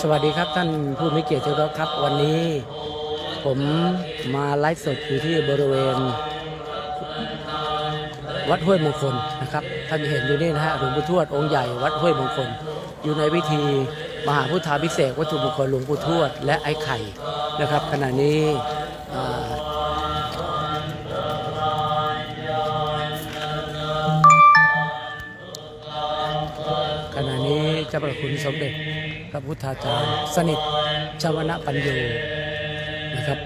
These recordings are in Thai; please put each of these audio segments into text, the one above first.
สวัสดีครับท่านผู้มีเกียรติที่เคารพครับ วันนี้ผมมาไลฟ์สดอยู่ที่บริเวณ วัดห้วยมงคลนะครับ ท่านจะเห็นอยู่นี่นะฮะหลวงปู่ทวดองค์ใหญ่วัดห้วยมงคล อยู่ในพิธีมหาพุทธาพิเศษกวัตถุมงคลหลวงปู่ทวดและไอ้ไข่นะครับ ขณะนี้ จ้าประคุณสมเด็จ พระพุทธาจารย์ สนิทชวนะปัญโยนะครับ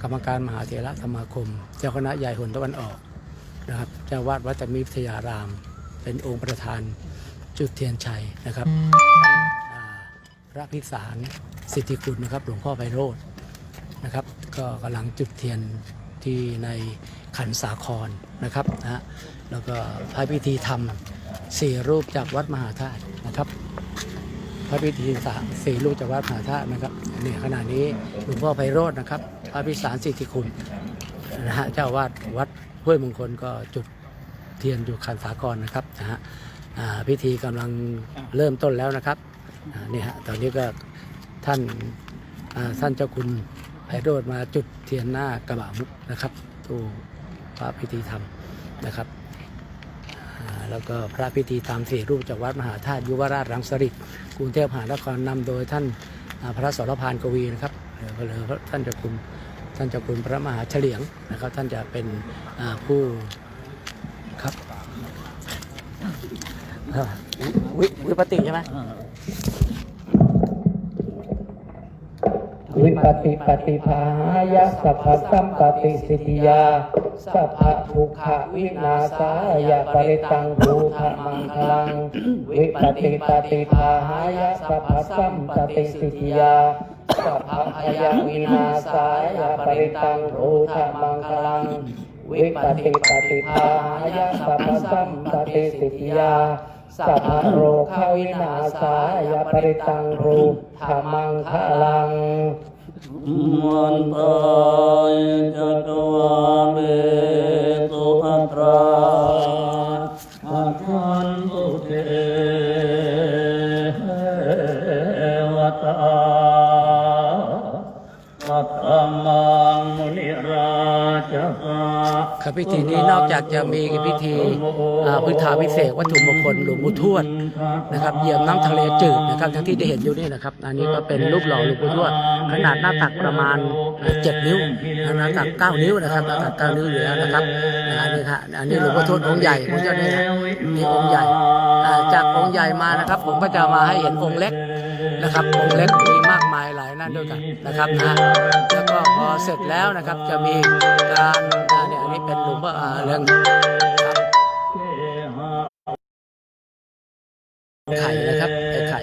กรรมการมหาเถรสมาคม เจ้าคณะใหญ่หนตะวันออกนะครับเจ้าวาดวัดตมิวิทยาราม เป็นองค์ประธานจุดเทียนชัยนะครับพระพิสารสิทธิคุณนะครับหลวงพ่อไพโรธนะครับ ก็กำลังจุดเทียนที่ในขันสาครนะครับนะฮะแล้วก็พระพิธีธรรม สี่รูปจากวัดมหาธาตุนะครับ พระพิธีสามสี่ลูกจากวัดมหาธาตุนะครับนี่ขณะนี้หลวงพ่อไพโรจน์นะครับ พระพิสารสิทธิคุณนะฮะเจ้าวาดวัดห้วยมงคลก็จุดเทียนอยู่คันสากรนะครับนะฮะพิธีกำลังเริ่มต้นแล้วนะครับนี่ฮะตอนนี้ก็ท่านท่านเจ้าคุณไพโรจน์มาจุดเทียนหน้ากระบะมุกนะครับตู้พระพิธีธรรมนะครับ แล้วก็พระพิธีตามสี่รูปจากวัดมหาธาตุยุวราชรังสฤษฎ์กรุงเทพมหานครนำโดยท่านพระสรพานกวีนะครับเหลือท่านเจ้าคุณท่านเจ้าคุณพระมหาเฉลียงนะครับ ท่านจะเป็นผู้ครับวิปติใช่ไหม วิปติปฏิภาหายะสัพพสัมปติสิทธิยา สัพพทุกขวินาศายะปริตังภูธมังคลัง วิปติปฏิภาหายะสัพพสัมปติสิทธิยา สัพพะยะวินาศายะปริตังภูธมังคลัง วิปติปฏิภาหายะสัพพสัมปติสิทธิยา สัพพะโรควินาศายะปริตังภูธมังคลังมันตายจัตวาเมตุอัตราอัคขันตุเทวตาปัตตมังมุนิราชกา ครับพิธีนี้นอกจากจะมีพิธีพุทธาพิเศษวัตถุมงคลหลวงปู่ทวดนะครับเหยี่ยมน้ำทะเลจืดนะครับทั้งที่ได้เห็นอยู่นี่นะครับ อันนี้ก็เป็นรูปหล่อหลวงปู่ทวด ขนาดหน้าตักประมาณเจ็ดนิ้วหน้าตักเก้านิ้วนะครับหน้าตักเก้านิ้วอยู่แล้วนะครับนะอันนี้ครับอันนี้หลวงปู่ทวดองค์ใหญ่ผมจะได้นี่องค์ใหญ่จากองค์ใหญ่มานะครับ ผมก็จะมาให้เห็นองค์เล็กนะครับองค์เล็กมี ด้วยกันนะครับนะแล้วก็พอเสร็จแล้วนะครับจะมีการเนี่ยอันนี้เป็นหลวงพ่ออ่าเรื่องไข่นะครับไอ้ไข่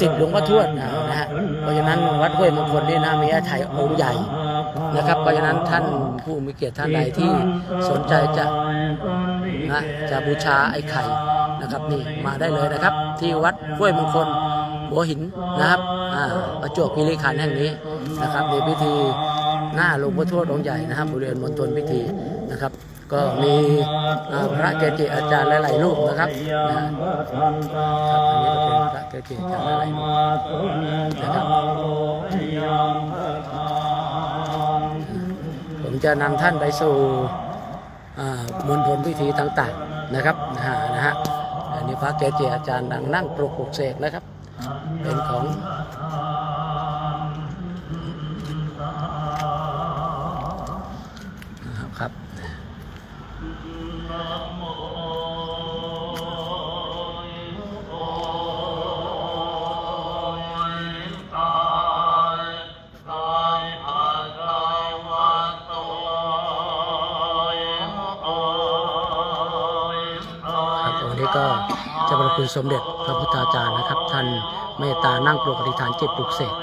สิบหลวงพ่อทวดนะนะฮะเพราะฉะนั้นวัดห้วยมงคลนี่นะมีไอ้ไข่องค์ใหญ่นะครับ เพราะฉะนั้นท่านผู้มีเกียรติท่านใดที่สนใจจะนะจะบูชาไอ้ไข่นะครับนี่มาได้เลยนะครับ ที่วัดห้วยมงคล หัวหินนะครับประจวบคีรีขันธ์แห่งนี้นะครับในพิธีหน้าหลวงพ่อทวดองค์ใหญ่นะครับบริเวณมณฑลพิธีนะครับ ก็มีพระเกจิอาจารย์หลายๆรูปนะครับนะครับอันนี้ก็เป็นพระเกจิอาจารย์หลายๆรูปนะครับผมจะนำท่านไปสู่มณฑลพิธีต่างๆนะครับนะฮะนะฮะอันนี้พระเกจิอาจารย์ดังนั่งปลุกปลุกเสกนะครับ เป็นของครับครับวันนี้ก็ เจะประคุณสมเด็จพระพุทธาจารย์นะครับ ท่านเมตตานั่งปลุกอธิษฐานจิตปลุกเสก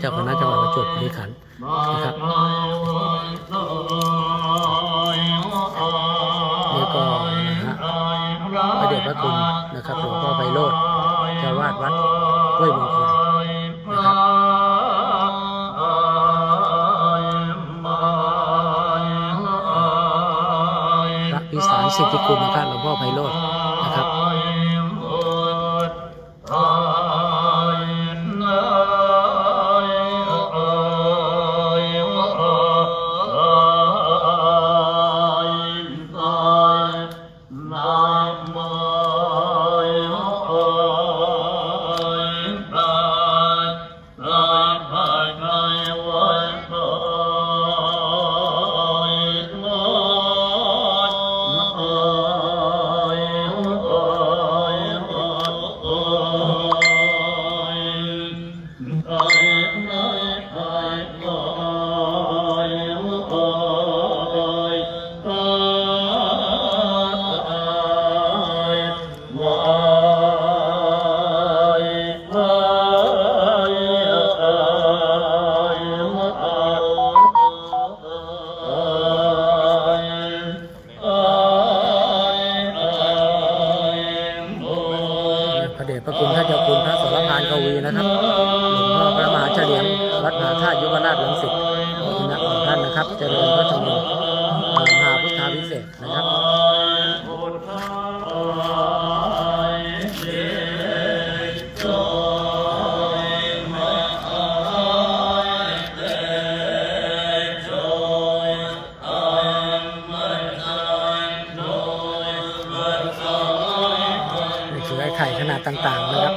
เจ้าคณะจังหวัดประจวบคีรีขันธ์นะครับนี่ก็นะฮะพระเดชพระคุณนะครับหลวงพ่อไพโรธเจ้าวาดวัดห้วยมงคลนะครับพระพิสารสิทธิคุณนะครับหลวงพ่อไพโรธ ลวงพ่อพระมหาเฉลียงวัดมหาธาตุยุวราชหลังสิตขอบคุณนะของท่านนะครับเจริญพระชมรมมหาพุทธาพิเศษนะครับนี่คือไอไข่ขนาดต่างๆนะครับ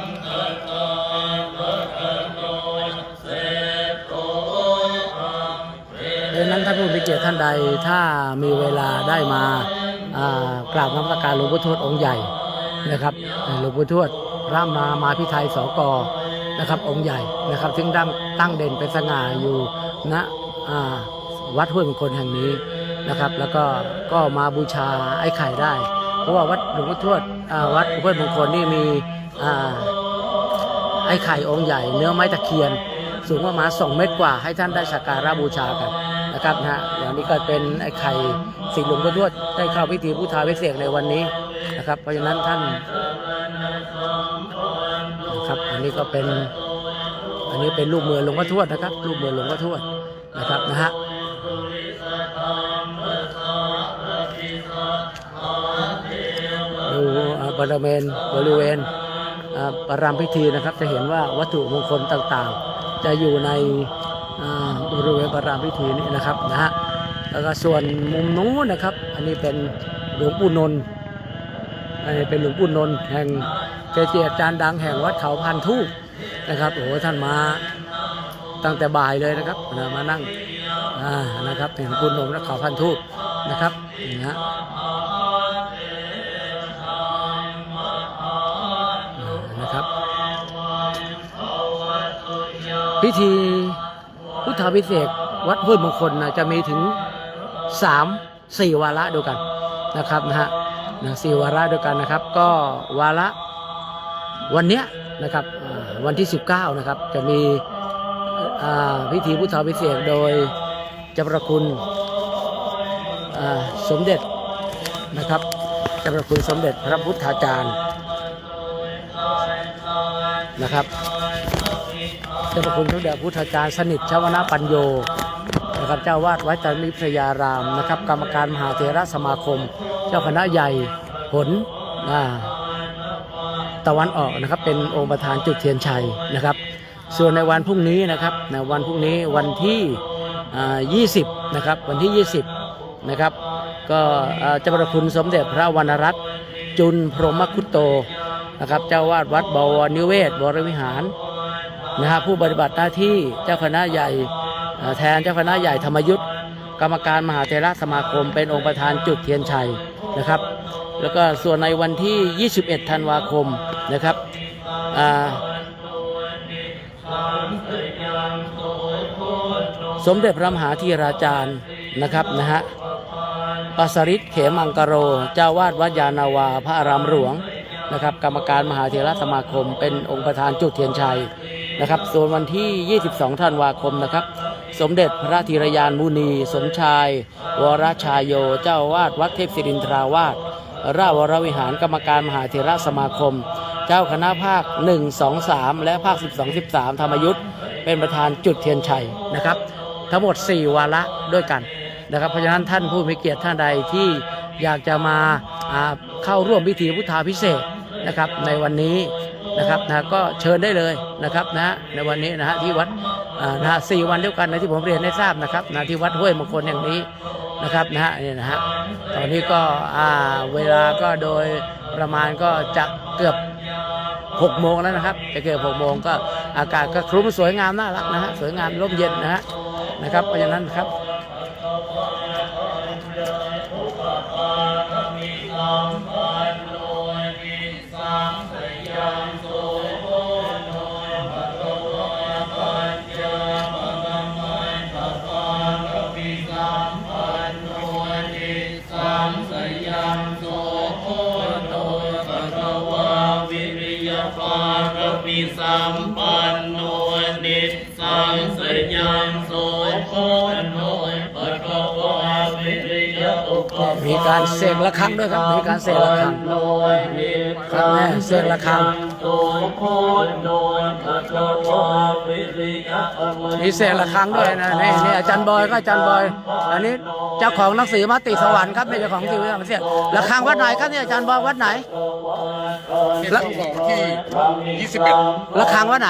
ท่านใดถ้ามีเวลาได้มากราบนมัสการหลวงพ่อทวดองค์ใหญ่นะครับหลวงพ่อทวดพระมามาพิไทยสกนะครับองค์ใหญ่นะครับซึ่งตั้งตั้งเด่นเป็นสง่าอยู่ณวัดห้วยมงคลแห่งนี้นะครับ แล้วก็ก็มาบูชาไอ้ไข่ได้ เพราะว่าวัดหลวงพ่อทวดวัดห้วยมงคลนี่มีไอ้ไข่องค์ใหญ่ เนื้อไม้ตะเคียน สูงประมาณ2เมตรกว่าให้ท่านได้สักการะบูชากัน นะครับนะฮะอย่างนี้ก็เป็นไอ้ไข่สิ่งหลวงพ่อทวดได้เข้าพิธีพุทธาพิเศษกในวันนี้นะครับ เพราะฉะนั้นท่านนะครับอันนี้ก็เป็น อันนี้เป็นลูกมือหลวงพ่อทวดนะครับ ลูกมือหลวงพ่อทวดนะครับนะฮะดูอ่าบริเวณบริเวณอ่าประรำพิธีนะครับ จะเห็นว่าวัตถุมงคลต่างๆ จะอยู่ในอ่า บริเวณประรำพิธีนี้นะครับนะฮะแล้วก็ส่วนมุมนู้นนะครับ อันนี้เป็นหลวงปู่นนท์อันนี้เป็นหลวงปู่นนท์แห่งเกจิอาจารย์ดังแห่งวัดเขาพันทูกนะครับโอ้โหท่านมาตั้งแต่บ่ายเลยนะครับนะมานั่งอ่านะครับเป็นหลวงปู่นนท์และเขาพันทูกนะครับนะฮะนะครับ พิธี ธาพิเศษกวัดห้วยมงคลนะจะมีถึง 3 4 วาระด้วยกันนะครับนะฮะนะสี่วาระด้วยกันนะครับ ก็วาระวันเนี้ยนะครับวันที่ 19นะครับจะมีพิธีพุทธาพิเศษกโดยเจ้าประคุณสมเด็จนะครับเจ้าประคุณสมเด็จพระพุทธาจารย์นะครับ เจ้าพระคุณพระเดชพุทธาจารย์สนิทชาวนาปัญโยนะครับเจ้าวาดวัดจันทมิพยารามนะครับ กรรมการมหาเถรสมาคม เจ้าคณะใหญ่ผลาตะวันออกนะครับ เป็นองค์ประธานจุดเทียนชัยนะครับ ส่วนในวันพรุ่งนี้นะครับในวันพรุ่งนี้วันที่ 20 นะครับ วันที่ 20 นะครับ ก็เจ้าพระคุณสมเด็จพระวรรณรัตน์จุนพรหมคุตโตนะครับ เจ้าวาดวัดบวรนิเวศบวรวิหาร นะฮะผู้ปฏิบัติหน้าที่เจ้าคณะใหญ่แทนเจ้าคณะใหญ่ธรรมยุทธกรรมการมหาเทระสมาคมเป็นองค์ประธานจุดเทียนชัยนะครับ แล้วก็ส่วนในวันที่ 21 ธันวาคมนะครับสมเด็จพระมหาธีราจารย์นะครับนะฮะปัสริตเขมังกโร เจ้าวาดวัดยานาวาพระอารามหลวงนะครับ กรรมการมหาเถรสมาคม เป็นองค์ประธานจุดเทียนชัย นะครับ ส่วนวันที่ 22 ธันวาคมนะครับ สมเด็จพระธีรยานมุนี สมชาย วรชายโย เจ้าวาดวัดเทพศิรินทราวาสราชวรวิหารกรรมการมหาเถรสมาคม เจ้าคณะภาค 1 2 3 และภาค 12 13 ธรรมยุทธ์เป็นประธานจุดเทียนชัยนะครับ ทั้งหมด 4 วาระด้วยกันนะครับ เพราะฉะนั้นท่านผู้มีเกียรติท่านใดที่อยากจะมาเข้าร่วมพิธีพุทธาพิเศษนะครับในวันนี้ นะครับนะก็เชิญได้เลยนะครับนะในวันนี้นะฮะที่วัดอ่านะฮะสี่วันเดียวกันนะที่ผมเรียนให้ทราบนะครับนะที่วัดห้วยมงคลแห่งนี้นะครับนะฮะนี่นะฮะตอนนี้ก็อ่าเวลาก็โดยประมาณก็จะเกือบ6โมงแล้วนะครับจะเกือบ6โมงก็อากาศก็คลุ้มสวยงามน่ารักนะฮะสวยงามร่มเย็นนะฮะนะครับเพราะฉะนั้นครับ มีการเสกระฆังด้วยครับ มีการเสกระฆังครับแม่เสกระฆังโสโคโนปะกวาวิริยมีเสกระฆังด้วยนะนี่นี่อาจารย์บอยก็อาจารย์บอย อันนี้เจ้าของหนังสือมาติสวรรค์ครับไม่ใช่ของติวเสียระฆังวัดไหนครับเนี่ยอาจารย์บอยวัดไหนเนี่ยต้องบอกวันที่21ระฆังวัดไหน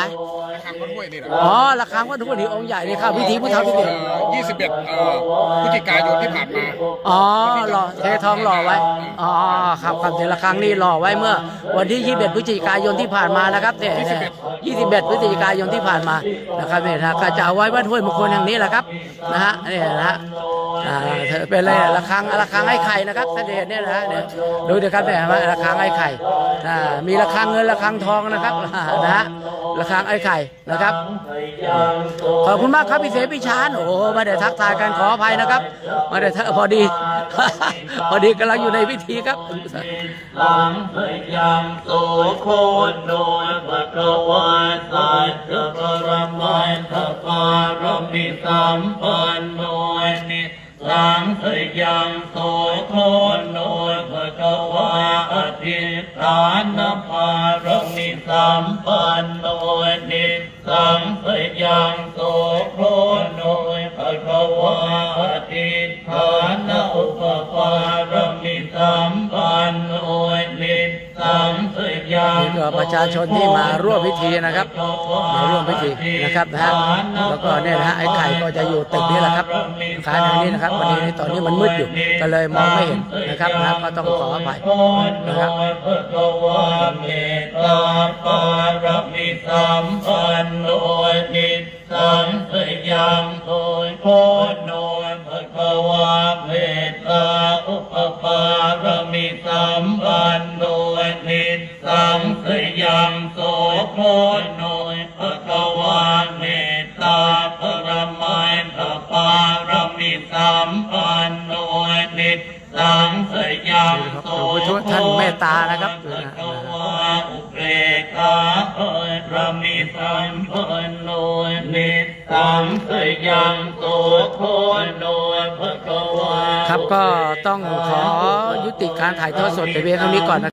างวัดห้วยนี่แหละอ๋อระฆังวัดทุกวันนี้องค์ใหญ่นี่ครับพิธีพุทธาพิเศษกเอ่อ21เอ่อพฤศจิกายนที่ผ่านมาอ๋อหล่อเททองหล่อไว้อ๋อครับครับเทละครั้งนี้หล่อไว้เมื่อ วันที่21พฤศจิกายนที่ผ่านมานะครับเนี่ยเนี่ย21พฤศจิกายนที่ผ่านมานะครับเนี่ยนะก็จะเอาไว้วัดห้วยมงคลแห่งนี้แหละครับนะฮะเนี่ยนะฮะอ่าเธอเป็นอะไรละครั้งละครั้งไอ้ไข่นะครับท่านเห็นเนี่ยนะฮะเนี่ยดูเดี๋ยวครับเนี่ยว่าละครั้งไอ้ไข่ อ่ามีละครั้งเงินละครั้งทองนะครับอ่านะฮะละครั้งไอ้ไข่นะครับขอบคุณมากครับพี่เสพิชานโอ้โหไมาได้ทักทายกันขออภัยนะครับไมาได้ทักพอดี พอดีกำลังอยู่ในพิธีครับสังพยังโสโคโนปะกวาสัจจะปรมัยทปารมิสัมปันโนนิสังพยังโสโค ชาชนที่มาร่วมพิธีนะครับ มาร่วมพิธีนะครับนะฮะแล้วก็เนี่ยนะฮะไอ้ไข่ก็จะอยู่ตึกนี้แหละครับขายทางนี้นะครับวันนี้ในตอนนี้มันมืดอยู่ก็เลยมองไม่เห็นนะครับนะก็ต้องขออภัยนะครับสัมปันโนนิสังพยังโตโคโน ตตานะครับวาอุเบกขาเอิระมิสัมปันโนนิสังสยังโตโคโนภะคะวาครับก็ต้องขอยุติการถ่ายทอดสดแต่เพียงเท่านี้ก่อนนะ